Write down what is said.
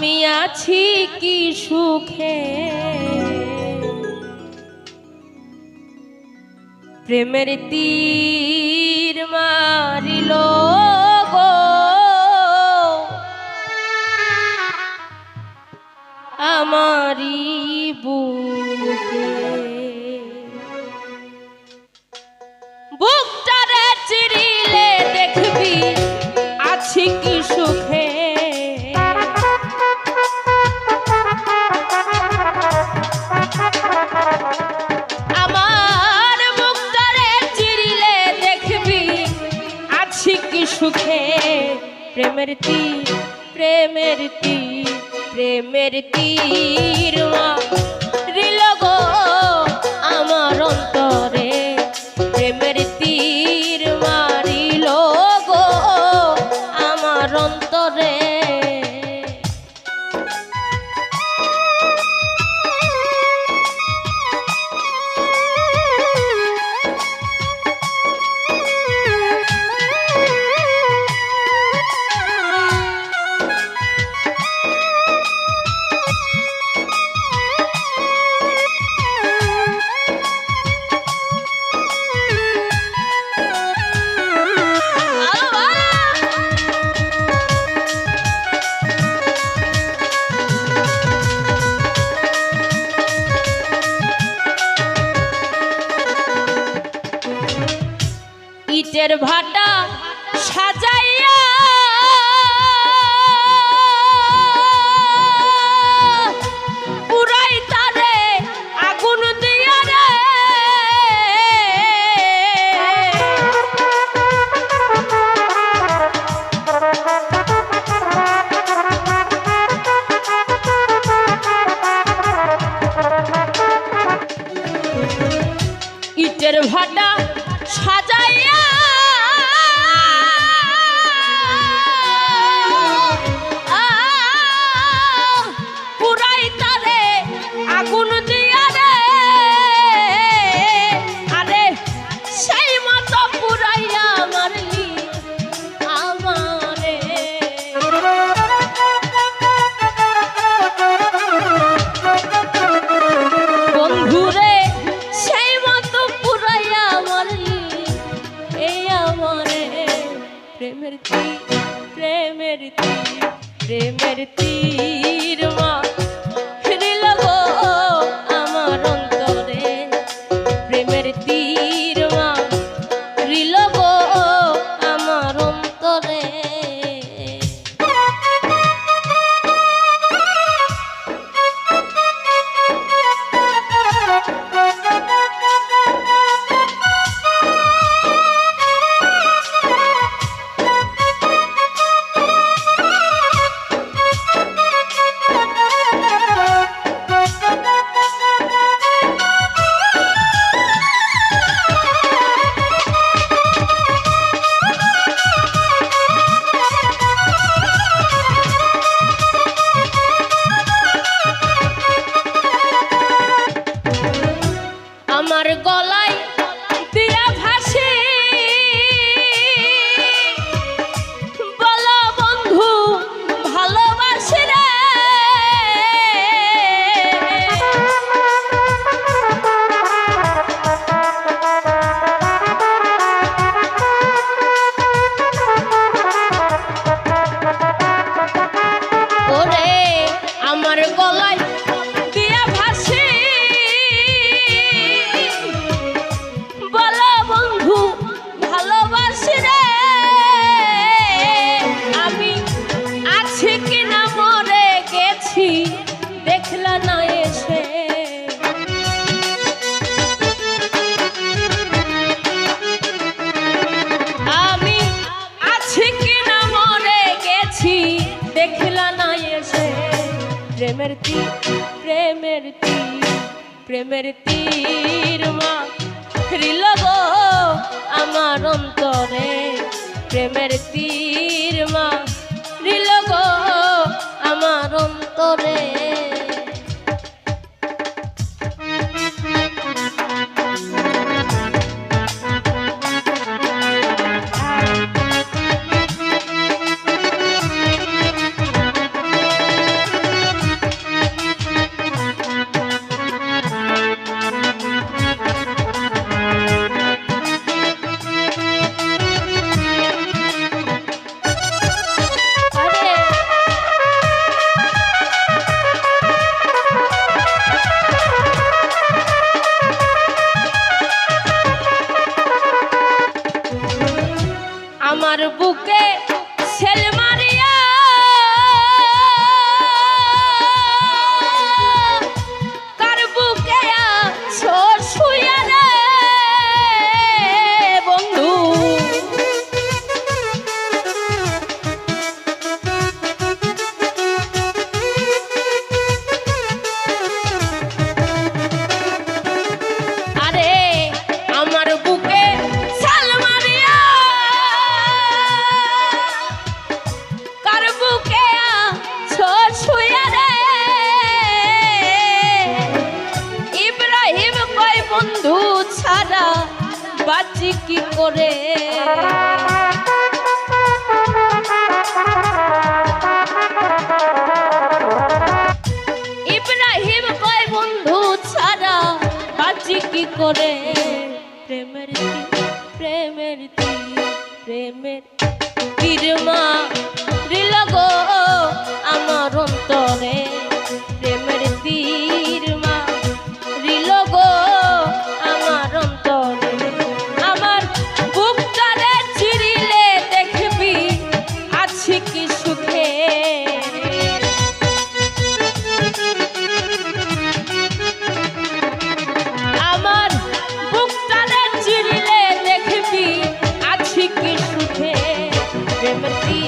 আমি আছি কি সুখে? প্রেমের তীর মারিল আমারি বুক প্রেমের তীর প্রেমের তীর প্রেমের তীর মা। ভাটা premerti premerti premerti ma প্রেমের তীর প্রেমের তীর প্রেমের তীর মা। হৃল গো আমার অন্তরে, প্রেমের তীর মা। হৃল গো আমার অন্তরে। বাঁচি কি করে। ইব্রাহিম কয় বন্ধু ছাড়া বাঁচি কি করে? প্রেমের প্রেমের প্রেমের তীর কি সুখে। আমার বুকটানে চিরিলে দেখবি আছি কি সুখে প্রেমতি